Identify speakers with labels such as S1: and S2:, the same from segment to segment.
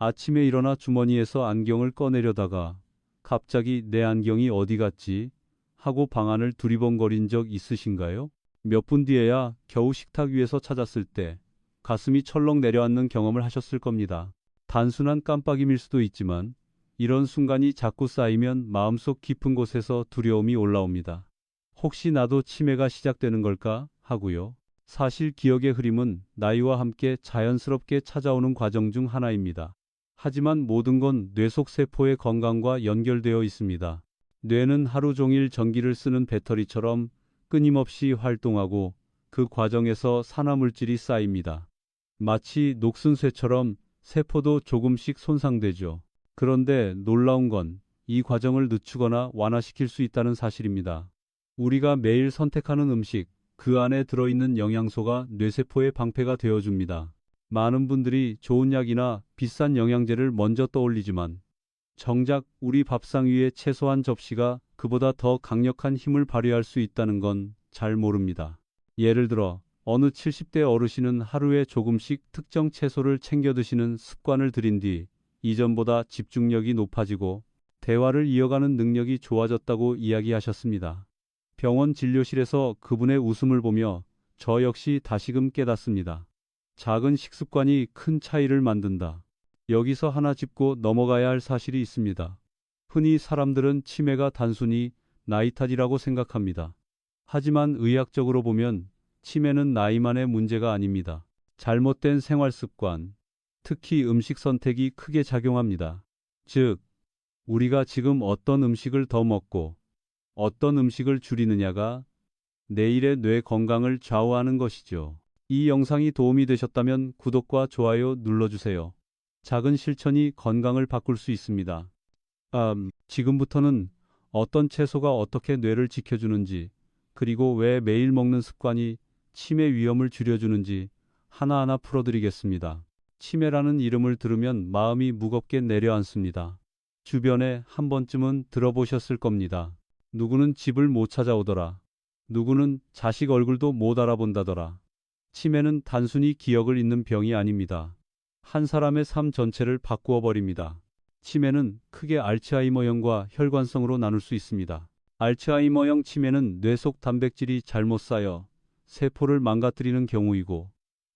S1: 아침에 일어나 주머니에서 안경을 꺼내려다가 갑자기 내 안경이 어디 갔지? 하고 방안을 두리번거린 적 있으신가요? 몇 분 뒤에야 겨우 식탁 위에서 찾았을 때 가슴이 철렁 내려앉는 경험을 하셨을 겁니다. 단순한 깜빡임일 수도 있지만 이런 순간이 자꾸 쌓이면 마음속 깊은 곳에서 두려움이 올라옵니다. 혹시 나도 치매가 시작되는 걸까 하고요. 사실 기억의 흐림은 나이와 함께 자연스럽게 찾아오는 과정 중 하나입니다. 하지만 모든 건 뇌 속 세포의 건강과 연결되어 있습니다. 뇌는 하루 종일 전기를 쓰는 배터리처럼 끊임없이 활동하고 그 과정에서 산화물질이 쌓입니다. 마치 녹슨 쇠처럼 세포도 조금씩 손상되죠. 그런데 놀라운 건 이 과정을 늦추거나 완화시킬 수 있다는 사실입니다. 우리가 매일 선택하는 음식, 그 안에 들어있는 영양소가 뇌세포의 방패가 되어줍니다. 많은 분들이 좋은 약이나 비싼 영양제를 먼저 떠올리지만 정작 우리 밥상 위에 채소 한 접시가 그보다 더 강력한 힘을 발휘할 수 있다는 건 잘 모릅니다. 예를 들어 어느 70대 어르신은 하루에 조금씩 특정 채소를 챙겨 드시는 습관을 들인 뒤 이전보다 집중력이 높아지고 대화를 이어가는 능력이 좋아졌다고 이야기하셨습니다. 병원 진료실에서 그분의 웃음을 보며 저 역시 다시금 깨닫습니다. 작은 식습관이 큰 차이를 만든다. 여기서 하나 짚고 넘어가야 할 사실이 있습니다. 흔히 사람들은 치매가 단순히 나이 탓이라고 생각합니다. 하지만 의학적으로 보면 치매는 나이만의 문제가 아닙니다. 잘못된 생활 습관, 특히 음식 선택이 크게 작용합니다. 즉, 우리가 지금 어떤 음식을 더 먹고 어떤 음식을 줄이느냐가 내일의 뇌 건강을 좌우하는 것이죠. 이 영상이 도움이 되셨다면 구독과 좋아요 눌러주세요. 작은 실천이 건강을 바꿀 수 있습니다. 아, 지금부터는 어떤 채소가 어떻게 뇌를 지켜주는지, 그리고 왜 매일 먹는 습관이 치매 위험을 줄여주는지 하나하나 풀어드리겠습니다. 치매라는 이름을 들으면 마음이 무겁게 내려앉습니다. 주변에 한 번쯤은 들어보셨을 겁니다. 누구는 집을 못 찾아오더라. 누구는 자식 얼굴도 못 알아본다더라. 치매는 단순히 기억을 잃는 병이 아닙니다. 한 사람의 삶 전체를 바꾸어 버립니다. 치매는 크게 알츠하이머형과 혈관성으로 나눌 수 있습니다. 알츠하이머형 치매는 뇌 속 단백질이 잘못 쌓여 세포를 망가뜨리는 경우이고,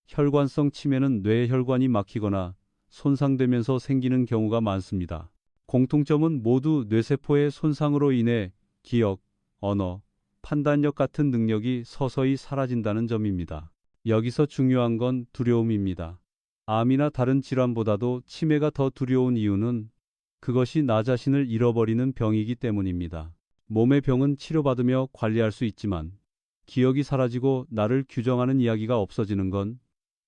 S1: 혈관성 치매는 뇌 혈관이 막히거나 손상되면서 생기는 경우가 많습니다. 공통점은 모두 뇌세포의 손상으로 인해 기억, 언어, 판단력 같은 능력이 서서히 사라진다는 점입니다. 여기서 중요한 건 두려움입니다. 암이나 다른 질환보다도 치매가 더 두려운 이유는 그것이 나 자신을 잃어버리는 병이기 때문입니다. 몸의 병은 치료받으며 관리할 수 있지만 기억이 사라지고 나를 규정하는 이야기가 없어지는 건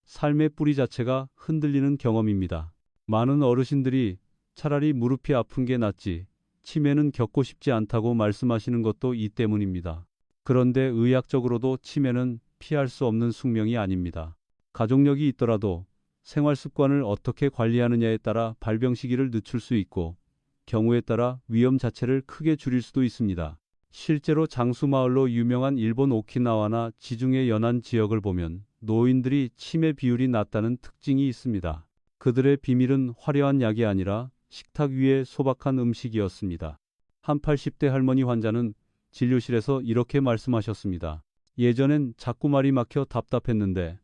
S1: 삶의 뿌리 자체가 흔들리는 경험입니다. 많은 어르신들이 차라리 무릎이 아픈 게 낫지 치매는 겪고 싶지 않다고 말씀하시는 것도 이 때문입니다. 그런데 의학적으로도 치매는 피할 수 없는 숙명이 아닙니다. 가족력이 있더라도 생활 습관을 어떻게 관리하느냐에 따라 발병 시기를 늦출 수 있고 경우에 따라 위험 자체를 크게 줄일 수도 있습니다. 실제로 장수마을로 유명한 일본 오키나와나 지중해 연안 지역을 보면 노인들이 치매 비율이 낮다는 특징이 있습니다. 그들의 비밀은 화려한 약이 아니라 식탁 위에 소박한 음식이었습니다. 한 80대 할머니 환자는 진료실에서 이렇게 말씀하셨습니다. 예전엔 자꾸 말이 막혀 답답했는데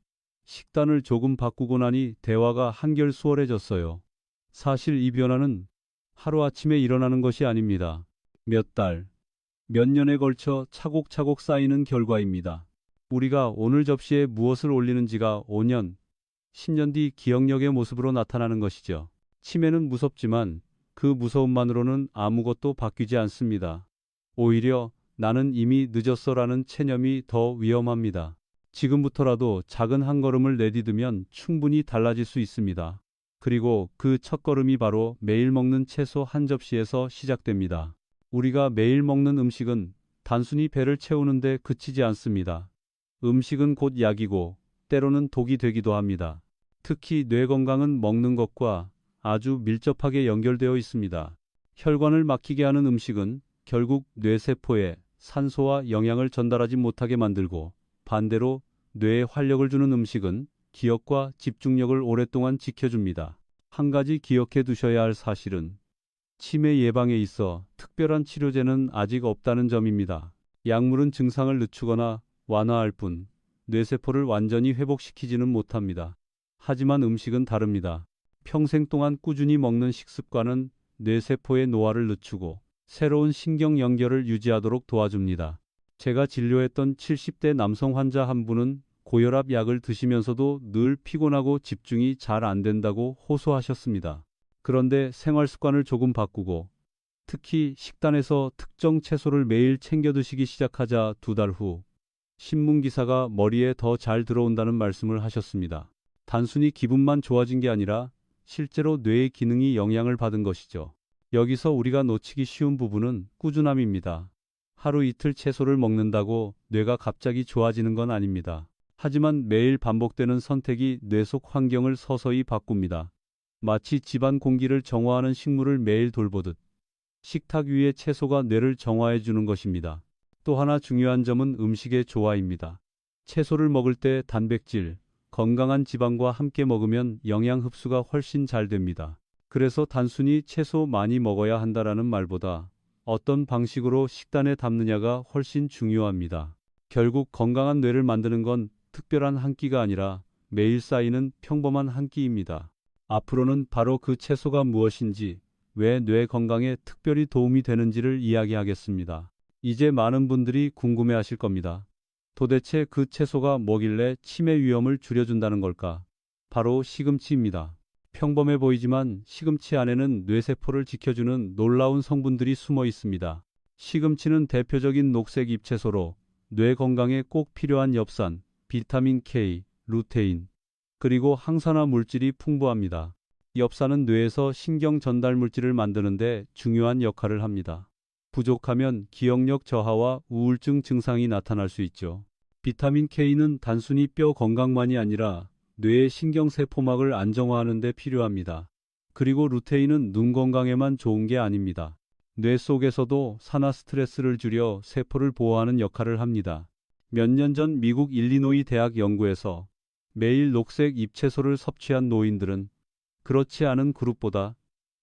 S1: 식단을 조금 바꾸고 나니 대화가 한결 수월해졌어요. 사실 이 변화는 하루아침에 일어나는 것이 아닙니다. 몇 달, 몇 년에 걸쳐 차곡차곡 쌓이는 결과입니다. 우리가 오늘 접시에 무엇을 올리는지가 5년, 10년 뒤 기억력의 모습으로 나타나는 것이죠. 치매는 무섭지만 그 무서움만으로는 아무것도 바뀌지 않습니다. 오히려 나는 이미 늦었어라는 체념이 더 위험합니다. 지금부터라도 작은 한 걸음을 내디디면 충분히 달라질 수 있습니다. 그리고 그 첫 걸음이 바로 매일 먹는 채소 한 접시에서 시작됩니다. 우리가 매일 먹는 음식은 단순히 배를 채우는데 그치지 않습니다. 음식은 곧 약이고 때로는 독이 되기도 합니다. 특히 뇌 건강은 먹는 것과 아주 밀접하게 연결되어 있습니다. 혈관을 막히게 하는 음식은 결국 뇌세포에 산소와 영양을 전달하지 못하게 만들고 반대로 뇌에 활력을 주는 음식은 기억과 집중력을 오랫동안 지켜줍니다. 한 가지 기억해 두셔야 할 사실은 치매 예방에 있어 특별한 치료제는 아직 없다는 점입니다. 약물은 증상을 늦추거나 완화할 뿐 뇌세포를 완전히 회복시키지는 못합니다. 하지만 음식은 다릅니다. 평생 동안 꾸준히 먹는 식습관은 뇌세포의 노화를 늦추고 새로운 신경 연결을 유지하도록 도와줍니다. 제가 진료했던 70대 남성 환자 한 분은 고혈압 약을 드시면서도 늘 피곤하고 집중이 잘 안 된다고 호소하셨습니다. 그런데 생활 습관을 조금 바꾸고 특히 식단에서 특정 채소를 매일 챙겨 드시기 시작하자 두 달 후 신문 기사가 머리에 더 잘 들어온다는 말씀을 하셨습니다. 단순히 기분만 좋아진 게 아니라 실제로 뇌의 기능이 영향을 받은 것이죠. 여기서 우리가 놓치기 쉬운 부분은 꾸준함입니다. 하루 이틀 채소를 먹는다고 뇌가 갑자기 좋아지는 건 아닙니다. 하지만 매일 반복되는 선택이 뇌 속 환경을 서서히 바꿉니다. 마치 집안 공기를 정화하는 식물을 매일 돌보듯 식탁 위의 채소가 뇌를 정화해 주는 것입니다. 또 하나 중요한 점은 음식의 조화입니다. 채소를 먹을 때 단백질, 건강한 지방과 함께 먹으면 영양 흡수가 훨씬 잘 됩니다. 그래서 단순히 채소 많이 먹어야 한다라는 말보다 어떤 방식으로 식단에 담느냐가 훨씬 중요합니다. 결국 건강한 뇌를 만드는 건 특별한 한 끼가 아니라 매일 쌓이는 평범한 한 끼입니다. 앞으로는 바로 그 채소가 무엇인지, 왜 뇌 건강에 특별히 도움이 되는지를 이야기하겠습니다. 이제 많은 분들이 궁금해 하실 겁니다. 도대체 그 채소가 뭐길래 치매 위험을 줄여준다는 걸까? 바로 시금치입니다. 평범해 보이지만 시금치 안에는 뇌세포를 지켜주는 놀라운 성분들이 숨어 있습니다. 시금치는 대표적인 녹색 잎채소로 뇌 건강에 꼭 필요한 엽산, 비타민 K, 루테인, 그리고 항산화 물질이 풍부합니다. 엽산은 뇌에서 신경 전달 물질을 만드는데 중요한 역할을 합니다. 부족하면 기억력 저하와 우울증 증상이 나타날 수 있죠. 비타민 K는 단순히 뼈 건강만이 아니라 뇌의 신경세포막을 안정화하는 데 필요합니다. 그리고 루테인은 눈 건강에만 좋은 게 아닙니다. 뇌 속에서도 산화 스트레스를 줄여 세포를 보호하는 역할을 합니다. 몇 년 전 미국 일리노이 대학 연구에서 매일 녹색 잎채소를 섭취한 노인들은 그렇지 않은 그룹보다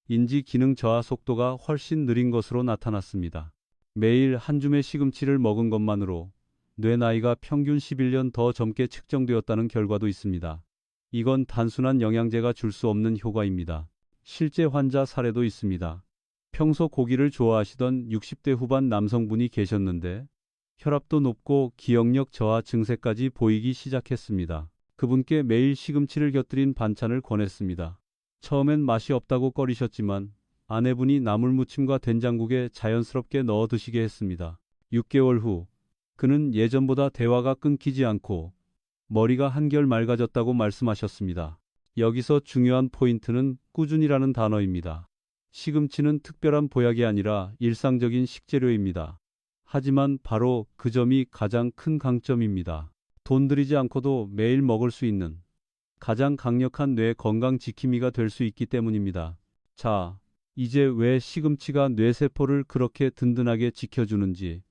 S1: 인지 기능 저하 속도가 훨씬 느린 것으로 나타났습니다. 매일 한 줌의 시금치를 먹은 것만으로 뇌 나이가 평균 11년 더 젊게 측정되었다는 결과도 있습니다. 이건 단순한 영양제가 줄 수 없는 효과입니다. 실제 환자 사례도 있습니다. 평소 고기를 좋아하시던 60대 후반 남성분이 계셨는데 혈압도 높고 기억력 저하 증세까지 보이기 시작했습니다. 그분께 매일 시금치를 곁들인 반찬을 권했습니다. 처음엔 맛이 없다고 꺼리셨지만 아내분이 나물무침과 된장국에 자연스럽게 넣어 드시게 했습니다. 6개월 후 그는 예전보다 대화가 끊기지 않고 머리가 한결 맑아졌다고 말씀하셨습니다. 여기서 중요한 포인트는 꾸준이라는 단어입니다. 시금치는 특별한 보약이 아니라 일상적인 식재료입니다. 하지만 바로 그 점이 가장 큰 강점입니다. 돈 들이지 않고도 매일 먹을 수 있는 가장 강력한 뇌 건강 지킴이가 될 수 있기 때문입니다. 자, 이제 왜 시금치가 뇌세포를 그렇게 든든하게 지켜주는지,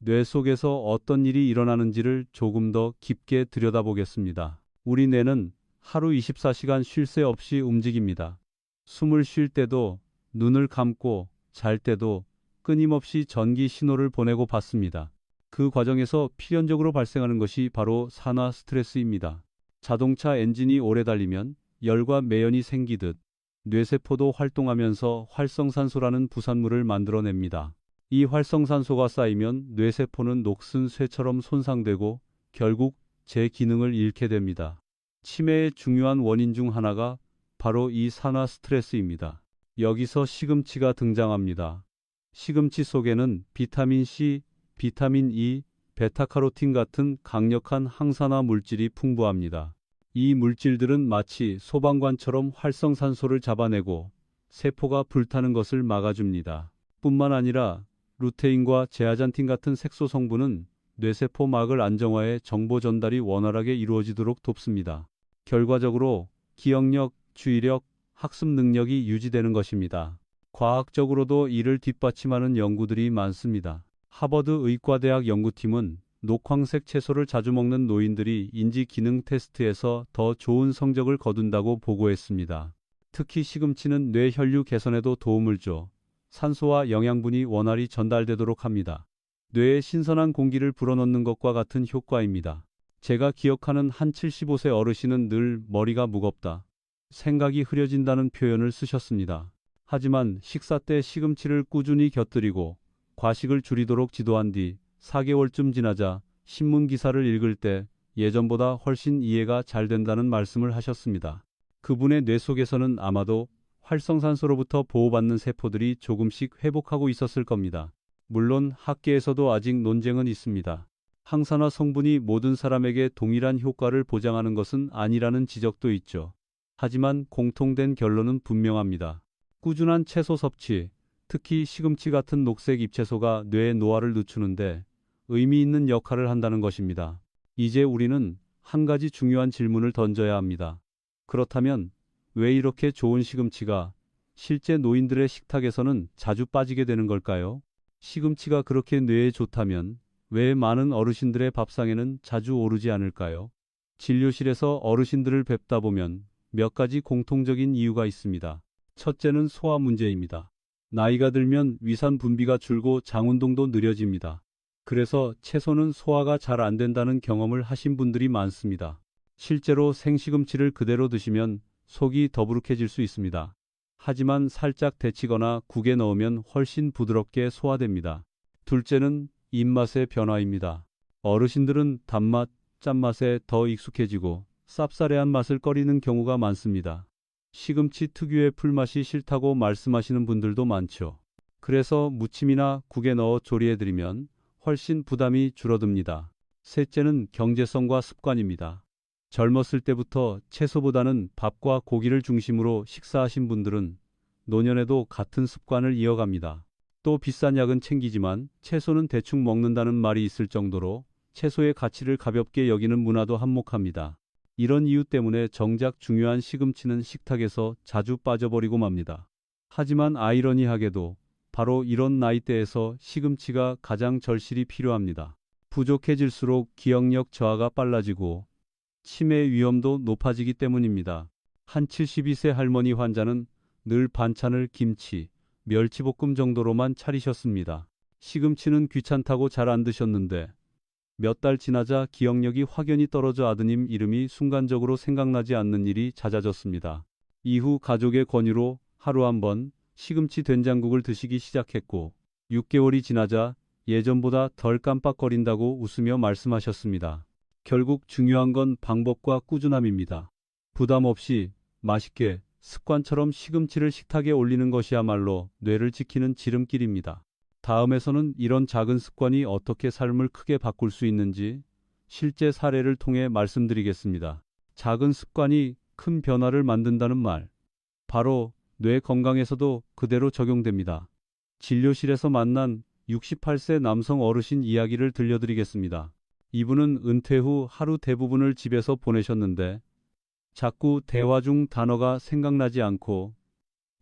S1: 뇌 속에서 어떤 일이 일어나는지를 조금 더 깊게 들여다보겠습니다. 우리 뇌는 하루 24시간 쉴 새 없이 움직입니다. 숨을 쉴 때도, 눈을 감고, 잘 때도 끊임없이 전기 신호를 보내고 받습니다. 그 과정에서 필연적으로 발생하는 것이 바로 산화 스트레스입니다. 자동차 엔진이 오래 달리면 열과 매연이 생기듯 뇌세포도 활동하면서 활성산소라는 부산물을 만들어냅니다. 이 활성산소가 쌓이면 뇌세포는 녹슨 쇠처럼 손상되고 결국 제 기능을 잃게 됩니다. 치매의 중요한 원인 중 하나가 바로 이 산화 스트레스입니다. 여기서 시금치가 등장합니다. 시금치 속에는 비타민 C, 비타민 E, 베타카로틴 같은 강력한 항산화 물질이 풍부합니다. 이 물질들은 마치 소방관처럼 활성산소를 잡아내고 세포가 불타는 것을 막아줍니다. 뿐만 아니라 루테인과 제아잔틴 같은 색소 성분은 뇌세포막을 안정화해 정보 전달이 원활하게 이루어지도록 돕습니다. 결과적으로 기억력, 주의력, 학습 능력이 유지되는 것입니다. 과학적으로도 이를 뒷받침하는 연구들이 많습니다. 하버드 의과대학 연구팀은 녹황색 채소를 자주 먹는 노인들이 인지 기능 테스트에서 더 좋은 성적을 거둔다고 보고했습니다. 특히 시금치는 뇌 혈류 개선에도 도움을 줘 산소와 영양분이 원활히 전달되도록 합니다. 뇌에 신선한 공기를 불어넣는 것과 같은 효과입니다. 제가 기억하는 한 75세 어르신은 늘 머리가 무겁다. 생각이 흐려진다는 표현을 쓰셨습니다. 하지만 식사 때 시금치를 꾸준히 곁들이고 과식을 줄이도록 지도한 뒤 4개월쯤 지나자 신문 기사를 읽을 때 예전보다 훨씬 이해가 잘 된다는 말씀을 하셨습니다. 그분의 뇌 속에서는 아마도 활성산소로부터 보호받는 세포들이 조금씩 회복하고 있었을 겁니다. 물론 학계에서도 아직 논쟁은 있습니다. 항산화 성분이 모든 사람에게 동일한 효과를 보장하는 것은 아니라는 지적도 있죠. 하지만 공통된 결론은 분명합니다. 꾸준한 채소 섭취, 특히 시금치 같은 녹색 잎채소가 뇌의 노화를 늦추는데 의미 있는 역할을 한다는 것입니다. 이제 우리는 한 가지 중요한 질문을 던져야 합니다. 그렇다면 왜 이렇게 좋은 시금치가 실제 노인들의 식탁에서는 자주 빠지게 되는 걸까요? 시금치가 그렇게 뇌에 좋다면 왜 많은 어르신들의 밥상에는 자주 오르지 않을까요? 진료실에서 어르신들을 뵙다 보면 몇 가지 공통적인 이유가 있습니다. 첫째는 소화 문제입니다. 나이가 들면 위산 분비가 줄고 장 운동도 느려집니다. 그래서 채소는 소화가 잘 안 된다는 경험을 하신 분들이 많습니다. 실제로 생시금치를 그대로 드시면 속이 더부룩해질 수 있습니다. 하지만 살짝 데치거나 국에 넣으면 훨씬 부드럽게 소화됩니다. 둘째는 입맛의 변화입니다. 어르신들은 단맛, 짠맛에 더 익숙해지고 쌉싸래한 맛을 꺼리는 경우가 많습니다. 시금치 특유의 풀맛이 싫다고 말씀하시는 분들도 많죠. 그래서 무침이나 국에 넣어 조리해드리면 훨씬 부담이 줄어듭니다. 셋째는 경제성과 습관입니다. 젊었을 때부터 채소보다는 밥과 고기를 중심으로 식사하신 분들은 노년에도 같은 습관을 이어갑니다. 또 비싼 약은 챙기지만 채소는 대충 먹는다는 말이 있을 정도로 채소의 가치를 가볍게 여기는 문화도 한몫합니다. 이런 이유 때문에 정작 중요한 시금치는 식탁에서 자주 빠져버리고 맙니다. 하지만 아이러니하게도 바로 이런 나이대에서 시금치가 가장 절실히 필요합니다. 부족해질수록 기억력 저하가 빨라지고 치매 위험도 높아지기 때문입니다. 한 72세 할머니 환자는 늘 반찬을 김치, 멸치볶음 정도로만 차리셨습니다. 시금치는 귀찮다고 잘 안 드셨는데 몇 달 지나자 기억력이 확연히 떨어져 아드님 이름이 순간적으로 생각나지 않는 일이 잦아졌습니다. 이후 가족의 권유로 하루 한 번 시금치 된장국을 드시기 시작했고 6개월이 지나자 예전보다 덜 깜빡거린다고 웃으며 말씀하셨습니다. 결국 중요한 건 방법과 꾸준함입니다. 부담 없이 맛있게 습관처럼 시금치를 식탁에 올리는 것이야말로 뇌를 지키는 지름길입니다. 다음에서는 이런 작은 습관이 어떻게 삶을 크게 바꿀 수 있는지 실제 사례를 통해 말씀드리겠습니다. 작은 습관이 큰 변화를 만든다는 말. 바로 뇌 건강에서도 그대로 적용됩니다. 진료실에서 만난 68세 남성 어르신 이야기를 들려드리겠습니다. 이분은 은퇴 후 하루 대부분을 집에서 보내셨는데 자꾸 대화 중 단어가 생각나지 않고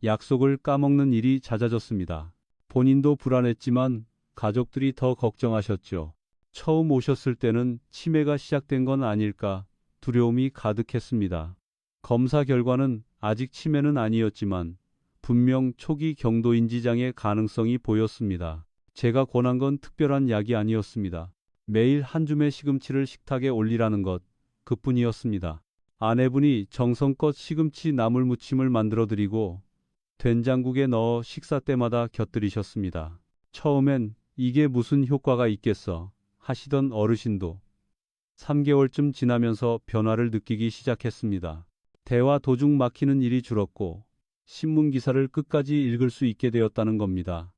S1: 약속을 까먹는 일이 잦아졌습니다. 본인도 불안했지만 가족들이 더 걱정하셨죠. 처음 오셨을 때는 치매가 시작된 건 아닐까 두려움이 가득했습니다. 검사 결과는 아직 치매는 아니었지만 분명 초기 경도인지장의 가능성이 보였습니다. 제가 권한 건 특별한 약이 아니었습니다. 매일 한 줌의 시금치를 식탁에 올리라는 것, 그뿐이었습니다. 아내분이 정성껏 시금치 나물 무침을 만들어 드리고 된장국에 넣어 식사 때마다 곁들이셨습니다. 처음엔 이게 무슨 효과가 있겠어 하시던 어르신도 3개월쯤 지나면서 변화를 느끼기 시작했습니다. 대화 도중 막히는 일이 줄었고 신문 기사를 끝까지 읽을 수 있게 되었다는 겁니다.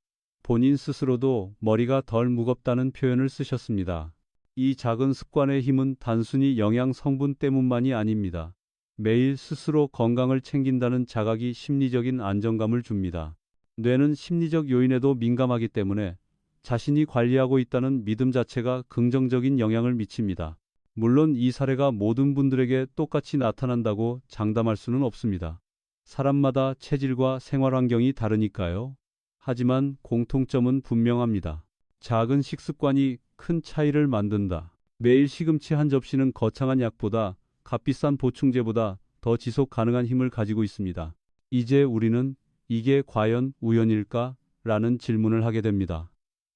S1: 본인 스스로도 머리가 덜 무겁다는 표현을 쓰셨습니다. 이 작은 습관의 힘은 단순히 영양 성분 때문만이 아닙니다. 매일 스스로 건강을 챙긴다는 자각이 심리적인 안정감을 줍니다. 뇌는 심리적 요인에도 민감하기 때문에 자신이 관리하고 있다는 믿음 자체가 긍정적인 영향을 미칩니다. 물론 이 사례가 모든 분들에게 똑같이 나타난다고 장담할 수는 없습니다. 사람마다 체질과 생활 환경이 다르니까요. 하지만 공통점은 분명합니다. 작은 식습관이 큰 차이를 만든다. 매일 시금치 한 접시는 거창한 약보다 값비싼 보충제보다 더 지속 가능한 힘을 가지고 있습니다. 이제 우리는 이게 과연 우연일까? 라는 질문을 하게 됩니다.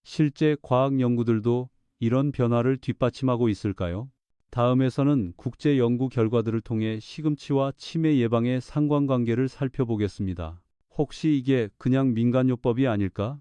S1: 실제 과학 연구들도 이런 변화를 뒷받침하고 있을까요? 다음에서는 국제 연구 결과들을 통해 시금치와 치매 예방의 상관관계를 살펴보겠습니다. 혹시 이게 그냥 민간요법이 아닐까?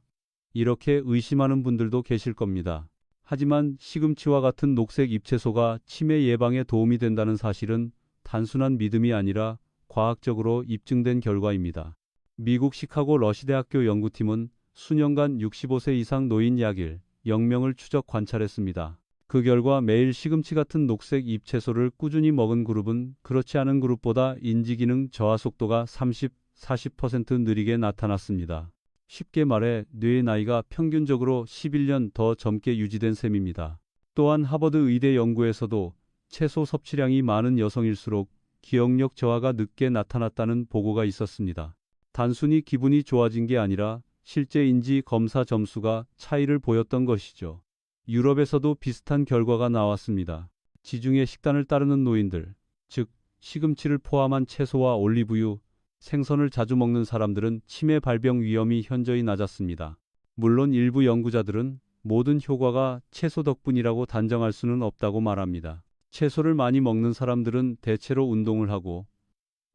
S1: 이렇게 의심하는 분들도 계실 겁니다. 하지만 시금치와 같은 녹색 잎채소가 치매 예방에 도움이 된다는 사실은 단순한 믿음이 아니라 과학적으로 입증된 결과입니다. 미국 시카고 러시대학교 연구팀은 수년간 65세 이상 노인 약일 0명을 추적 관찰했습니다. 그 결과 매일 시금치 같은 녹색 잎채소를 꾸준히 먹은 그룹은 그렇지 않은 그룹보다 인지기능 저하 속도가 30, 40% 느리게 나타났습니다. 쉽게 말해 뇌의 나이가 평균적으로 11년 더 젊게 유지된 셈입니다. 또한 하버드 의대 연구에서도 채소 섭취량이 많은 여성일수록 기억력 저하가 늦게 나타났다는 보고가 있었습니다. 단순히 기분이 좋아진 게 아니라 실제 인지 검사 점수가 차이를 보였던 것이죠. 유럽에서도 비슷한 결과가 나왔습니다. 지중해 식단을 따르는 노인들, 즉 시금치를 포함한 채소와 올리브유, 생선을 자주 먹는 사람들은 치매 발병 위험이 현저히 낮았습니다. 물론 일부 연구자들은 모든 효과가 채소 덕분이라고 단정할 수는 없다고 말합니다. 채소를 많이 먹는 사람들은 대체로 운동을 하고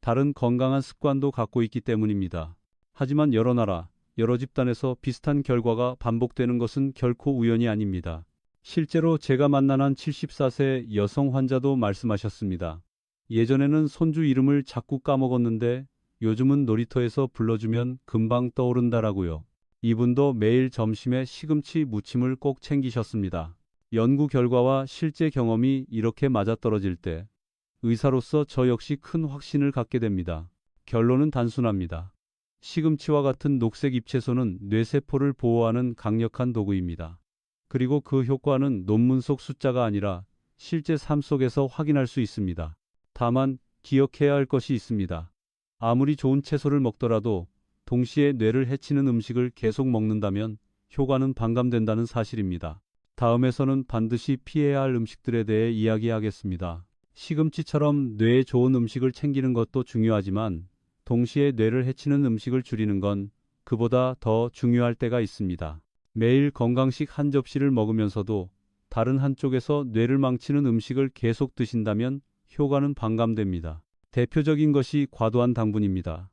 S1: 다른 건강한 습관도 갖고 있기 때문입니다. 하지만 여러 나라, 여러 집단에서 비슷한 결과가 반복되는 것은 결코 우연이 아닙니다. 실제로 제가 만난 한 74세 여성 환자도 말씀하셨습니다. 예전에는 손주 이름을 자꾸 까먹었는데 요즘은 놀이터에서 불러주면 금방 떠오른다라고요. 이분도 매일 점심에 시금치 무침을 꼭 챙기셨습니다. 연구 결과와 실제 경험이 이렇게 맞아떨어질 때 의사로서 저 역시 큰 확신을 갖게 됩니다. 결론은 단순합니다. 시금치와 같은 녹색 잎채소는 뇌세포를 보호하는 강력한 도구입니다. 그리고 그 효과는 논문 속 숫자가 아니라 실제 삶 속에서 확인할 수 있습니다. 다만 기억해야 할 것이 있습니다. 아무리 좋은 채소를 먹더라도 동시에 뇌를 해치는 음식을 계속 먹는다면 효과는 반감된다는 사실입니다. 다음에서는 반드시 피해야 할 음식들에 대해 이야기하겠습니다. 시금치처럼 뇌에 좋은 음식을 챙기는 것도 중요하지만 동시에 뇌를 해치는 음식을 줄이는 건 그보다 더 중요할 때가 있습니다. 매일 건강식 한 접시를 먹으면서도 다른 한쪽에서 뇌를 망치는 음식을 계속 드신다면 효과는 반감됩니다. 대표적인 것이 과도한 당분입니다.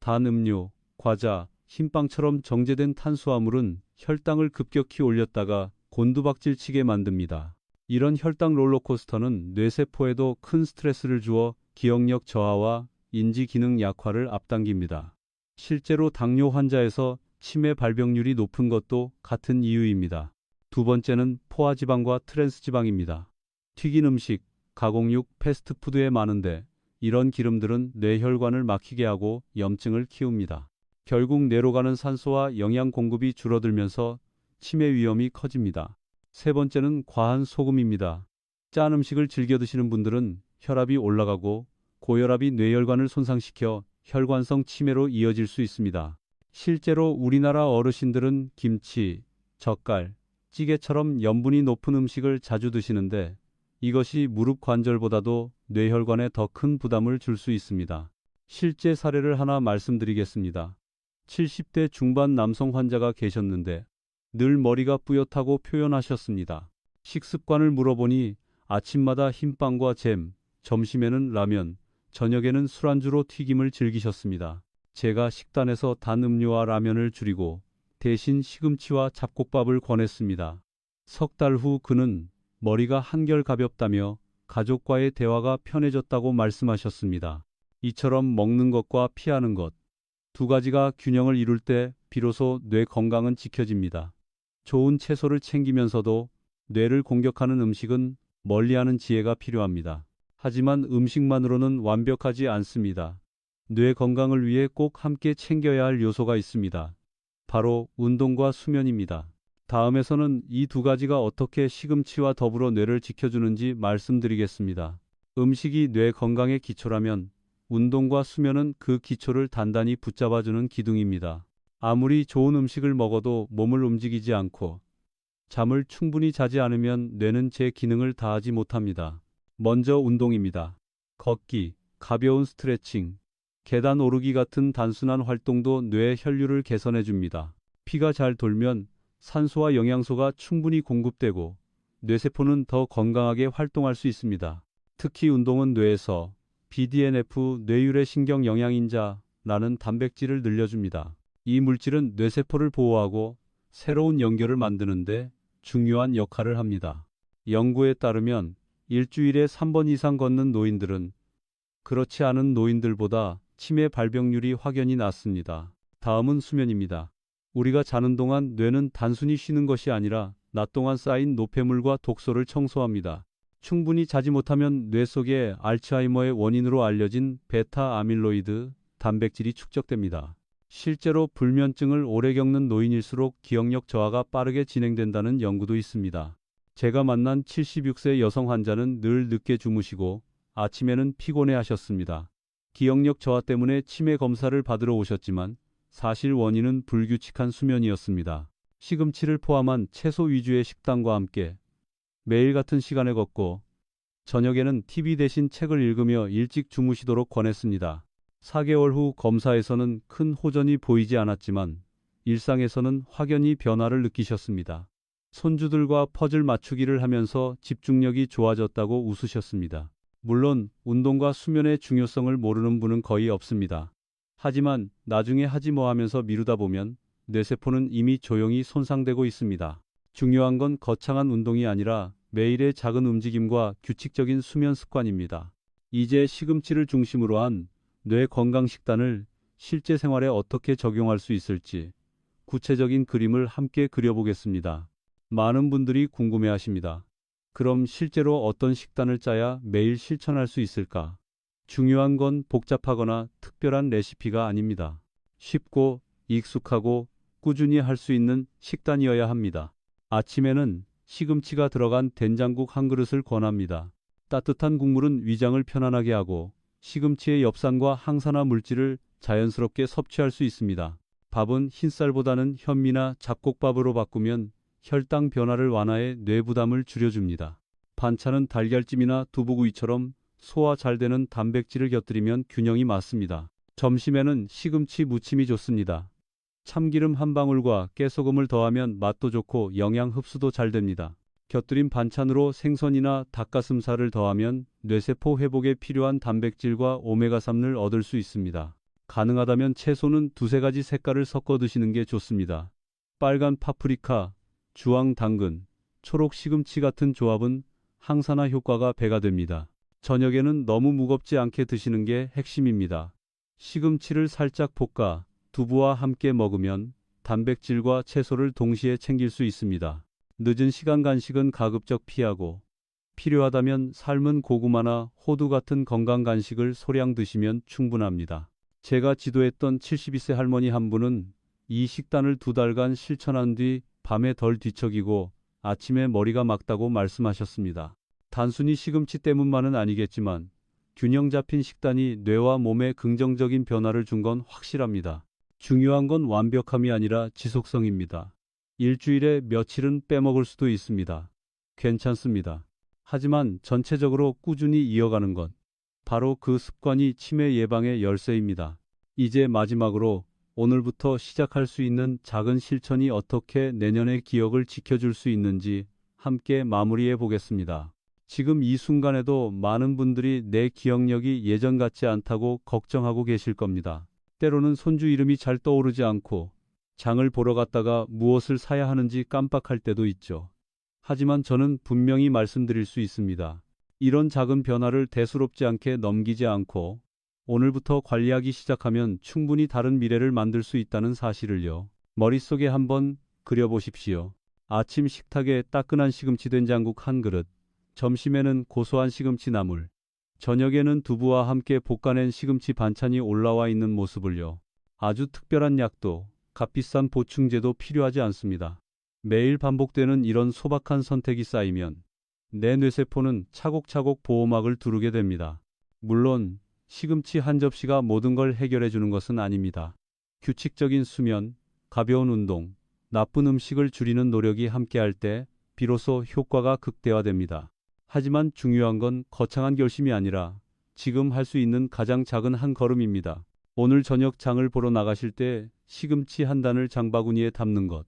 S1: 단 음료, 과자, 흰빵처럼 정제된 탄수화물은 혈당을 급격히 올렸다가 곤두박질치게 만듭니다. 이런 혈당 롤러코스터는 뇌세포에도 큰 스트레스를 주어 기억력 저하와 인지 기능 약화를 앞당깁니다. 실제로 당뇨 환자에서 치매 발병률이 높은 것도 같은 이유입니다. 두 번째는 포화지방과 트랜스지방입니다. 튀긴 음식, 가공육, 패스트푸드에 많은데 이런 기름들은 뇌혈관을 막히게 하고 염증을 키웁니다. 결국 뇌로 가는 산소와 영양 공급이 줄어들면서 치매 위험이 커집니다. 세 번째는 과한 소금입니다. 짠 음식을 즐겨 드시는 분들은 혈압이 올라가고 고혈압이 뇌혈관을 손상시켜 혈관성 치매로 이어질 수 있습니다. 실제로 우리나라 어르신들은 김치, 젓갈, 찌개처럼 염분이 높은 음식을 자주 드시는데 이것이 무릎 관절보다도 뇌혈관에 더 큰 부담을 줄 수 있습니다. 실제 사례를 하나 말씀드리겠습니다. 70대 중반 남성 환자가 계셨는데 늘 머리가 뿌옇다고 표현하셨습니다. 식습관을 물어보니 아침마다 흰빵과 잼, 점심에는 라면, 저녁에는 술안주로 튀김을 즐기셨습니다. 제가 식단에서 단 음료와 라면을 줄이고 대신 시금치와 잡곡밥을 권했습니다. 석 달 후 그는 머리가 한결 가볍다며 가족과의 대화가 편해졌다고 말씀하셨습니다. 이처럼 먹는 것과 피하는 것, 두 가지가 균형을 이룰 때 비로소 뇌 건강은 지켜집니다. 좋은 채소를 챙기면서도 뇌를 공격하는 음식은 멀리하는 지혜가 필요합니다. 하지만 음식만으로는 완벽하지 않습니다. 뇌 건강을 위해 꼭 함께 챙겨야 할 요소가 있습니다. 바로 운동과 수면입니다. 다음에서는 이 두 가지가 어떻게 시금치와 더불어 뇌를 지켜주는지 말씀드리겠습니다. 음식이 뇌 건강의 기초라면 운동과 수면은 그 기초를 단단히 붙잡아주는 기둥입니다. 아무리 좋은 음식을 먹어도 몸을 움직이지 않고 잠을 충분히 자지 않으면 뇌는 제 기능을 다하지 못합니다. 먼저 운동입니다. 걷기, 가벼운 스트레칭, 계단 오르기 같은 단순한 활동도 뇌의 혈류를 개선해 줍니다. 피가 잘 돌면 산소와 영양소가 충분히 공급되고 뇌세포는 더 건강하게 활동할 수 있습니다. 특히 운동은 뇌에서 BDNF 뇌유래 신경 영양인자라는 단백질을 늘려줍니다. 이 물질은 뇌세포를 보호하고 새로운 연결을 만드는데 중요한 역할을 합니다. 연구에 따르면 일주일에 3번 이상 걷는 노인들은 그렇지 않은 노인들보다 치매 발병률이 확연히 낮습니다. 다음은 수면입니다. 우리가 자는 동안 뇌는 단순히 쉬는 것이 아니라 낮 동안 쌓인 노폐물과 독소를 청소합니다. 충분히 자지 못하면 뇌 속에 알츠하이머의 원인으로 알려진 베타 아밀로이드 단백질이 축적됩니다. 실제로 불면증을 오래 겪는 노인일수록 기억력 저하가 빠르게 진행된다는 연구도 있습니다. 제가 만난 76세 여성 환자는 늘 늦게 주무시고 아침에는 피곤해 하셨습니다. 기억력 저하 때문에 치매 검사를 받으러 오셨지만 사실 원인은 불규칙한 수면이었습니다. 시금치를 포함한 채소 위주의 식단과 함께 매일 같은 시간에 걷고 저녁에는 TV 대신 책을 읽으며 일찍 주무시도록 권했습니다. 4개월 후 검사에서는 큰 호전이 보이지 않았지만 일상에서는 확연히 변화를 느끼셨습니다. 손주들과 퍼즐 맞추기를 하면서 집중력이 좋아졌다고 웃으셨습니다. 물론 운동과 수면의 중요성을 모르는 분은 거의 없습니다. 하지만 나중에 하지 뭐 하면서 미루다 보면 뇌세포는 이미 조용히 손상되고 있습니다. 중요한 건 거창한 운동이 아니라 매일의 작은 움직임과 규칙적인 수면 습관입니다. 이제 시금치를 중심으로 한 뇌 건강 식단을 실제 생활에 어떻게 적용할 수 있을지 구체적인 그림을 함께 그려보겠습니다. 많은 분들이 궁금해 하십니다. 그럼 실제로 어떤 식단을 짜야 매일 실천할 수 있을까? 중요한 건 복잡하거나 특별한 레시피가 아닙니다. 쉽고 익숙하고 꾸준히 할 수 있는 식단이어야 합니다. 아침에는 시금치가 들어간 된장국 한 그릇을 권합니다. 따뜻한 국물은 위장을 편안하게 하고 시금치의 엽산과 항산화 물질을 자연스럽게 섭취할 수 있습니다. 밥은 흰쌀보다는 현미나 잡곡밥으로 바꾸면 혈당 변화를 완화해 뇌 부담을 줄여줍니다. 반찬은 달걀찜이나 두부구이처럼 소화 잘 되는 단백질을 곁들이면 균형이 맞습니다. 점심에는 시금치 무침이 좋습니다. 참기름 한 방울과 깨소금을 더하면 맛도 좋고 영양 흡수도 잘 됩니다. 곁들인 반찬으로 생선이나 닭가슴살을 더하면 뇌세포 회복에 필요한 단백질과 오메가3을 얻을 수 있습니다. 가능하다면 채소는 두세 가지 색깔을 섞어 드시는 게 좋습니다. 빨간 파프리카, 주황 당근, 초록 시금치 같은 조합은 항산화 효과가 배가 됩니다. 저녁에는 너무 무겁지 않게 드시는 게 핵심입니다. 시금치를 살짝 볶아 두부와 함께 먹으면 단백질과 채소를 동시에 챙길 수 있습니다. 늦은 시간 간식은 가급적 피하고 필요하다면 삶은 고구마나 호두 같은 건강 간식을 소량 드시면 충분합니다. 제가 지도했던 72세 할머니 한 분은 이 식단을 두 달간 실천한 뒤 밤에 덜 뒤척이고 아침에 머리가 맑다고 말씀하셨습니다. 단순히 시금치 때문만은 아니겠지만 균형 잡힌 식단이 뇌와 몸에 긍정적인 변화를 준 건 확실합니다. 중요한 건 완벽함이 아니라 지속성입니다. 일주일에 며칠은 빼먹을 수도 있습니다. 괜찮습니다. 하지만 전체적으로 꾸준히 이어가는 것. 바로 그 습관이 치매 예방의 열쇠입니다. 이제 마지막으로 오늘부터 시작할 수 있는 작은 실천이 어떻게 내년의 기억을 지켜줄 수 있는지 함께 마무리해 보겠습니다. 지금 이 순간에도 많은 분들이 내 기억력이 예전 같지 않다고 걱정하고 계실 겁니다. 때로는 손주 이름이 잘 떠오르지 않고 장을 보러 갔다가 무엇을 사야 하는지 깜빡할 때도 있죠. 하지만 저는 분명히 말씀드릴 수 있습니다. 이런 작은 변화를 대수롭지 않게 넘기지 않고 오늘부터 관리하기 시작하면 충분히 다른 미래를 만들 수 있다는 사실을요. 머릿속에 한번 그려보십시오. 아침 식탁에 따끈한 시금치 된장국 한 그릇, 점심에는 고소한 시금치 나물, 저녁에는 두부와 함께 볶아낸 시금치 반찬이 올라와 있는 모습을요. 아주 특별한 약도, 값비싼 보충제도 필요하지 않습니다. 매일 반복되는 이런 소박한 선택이 쌓이면 내 뇌세포는 차곡차곡 보호막을 두르게 됩니다. 물론 시금치 한 접시가 모든 걸 해결해 주는 것은 아닙니다. 규칙적인 수면, 가벼운 운동, 나쁜 음식을 줄이는 노력이 함께할 때 비로소 효과가 극대화됩니다. 하지만 중요한 건 거창한 결심이 아니라 지금 할 수 있는 가장 작은 한 걸음입니다. 오늘 저녁 장을 보러 나가실 때 시금치 한 단을 장바구니에 담는 것.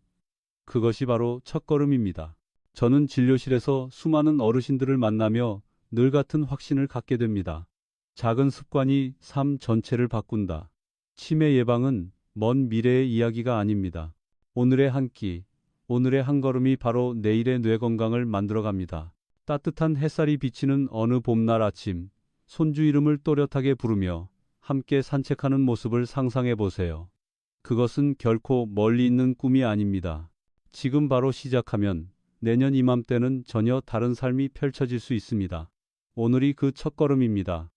S1: 그것이 바로 첫걸음입니다. 저는 진료실에서 수많은 어르신들을 만나며 늘 같은 확신을 갖게 됩니다. 작은 습관이 삶 전체를 바꾼다. 치매 예방은 먼 미래의 이야기가 아닙니다. 오늘의 한 끼, 오늘의 한 걸음이 바로 내일의 뇌 건강을 만들어 갑니다. 따뜻한 햇살이 비치는 어느 봄날 아침, 손주 이름을 또렷하게 부르며 함께 산책하는 모습을 상상해 보세요. 그것은 결코 멀리 있는 꿈이 아닙니다. 지금 바로 시작하면 내년 이맘때는 전혀 다른 삶이 펼쳐질 수 있습니다. 오늘이 그 첫걸음입니다.